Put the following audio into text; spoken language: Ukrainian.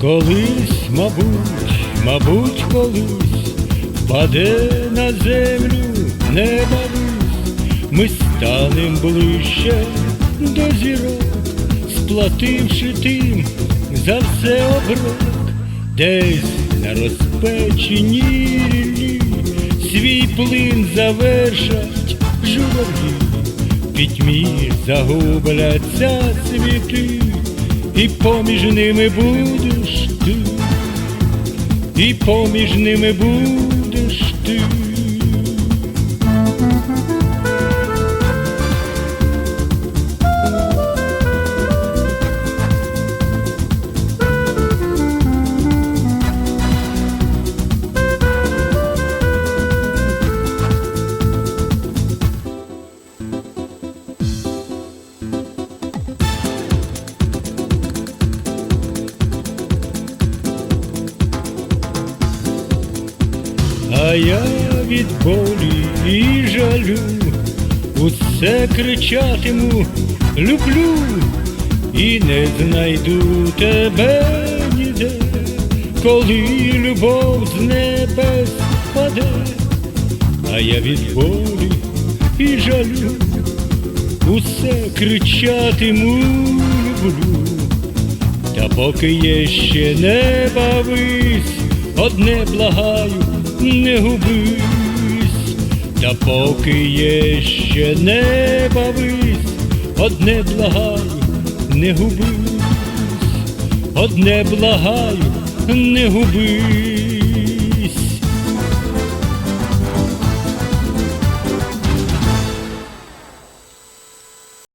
Колись, мабуть, мабуть, колись впаде на землю неба вись, ми станем ближче до зірок, сплативши тим за все оброк, десь на розпеченій ріллі свій плин завершать журавлі, пітьмі загубляться світи, і поміж ними будеш ти, і поміж ними будеш А я від болі і жалю. Усе кричатиму люблю. І не знайду тебе ніде, коли любов з небес паде, а я від болі і жалю. Усе кричатиму люблю. Та поки є ще неба вись, одне благаю, не губись, та поки є ще не бавись, одне благаю, не губись, одне благаю, не губись.